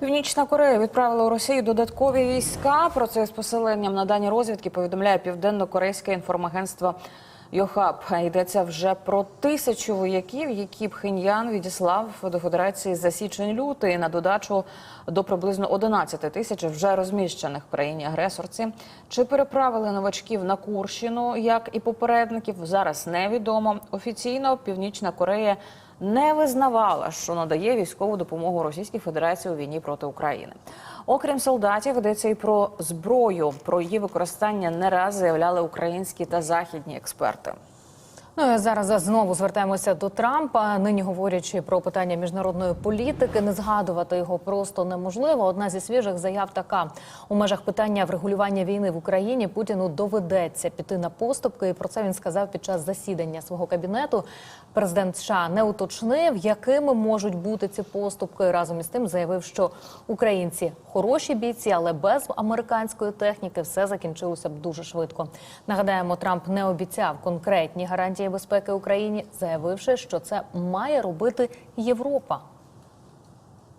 Північна Корея відправила у Росію додаткові війська. Про це з посиленням на дані розвідки повідомляє південно-корейське інформагентство Йохаб. Йдеться вже про тисячу вояків, які Пхеньян відіслав до Федерації за січень-лютий на додачу до приблизно 11 тисяч вже розміщених в країні агресорці. Чи переправили новачків на Курщину, як і попередників, зараз невідомо. Офіційно Північна Корея не визнавала, що надає військову допомогу Російській Федерації у війні проти України. Окрім солдатів, йдеться і про зброю. Про її використання не раз заявляли українські та західні експерти. Ну зараз знову звертаємося до Трампа. Нині говорячи про питання міжнародної політики, не згадувати його просто неможливо. Одна зі свіжих заяв така у межах питання врегулювання війни в Україні Путіну доведеться піти на поступки. І про це він сказав під час засідання свого кабінету. Президент США не уточнив, якими можуть бути ці поступки. Разом із тим заявив, що українці хороші бійці, але без американської техніки все закінчилося б дуже швидко. Нагадаємо, Трамп не обіцяв конкретні гарантії безпеки Україні, заявивши, що це має робити Європа.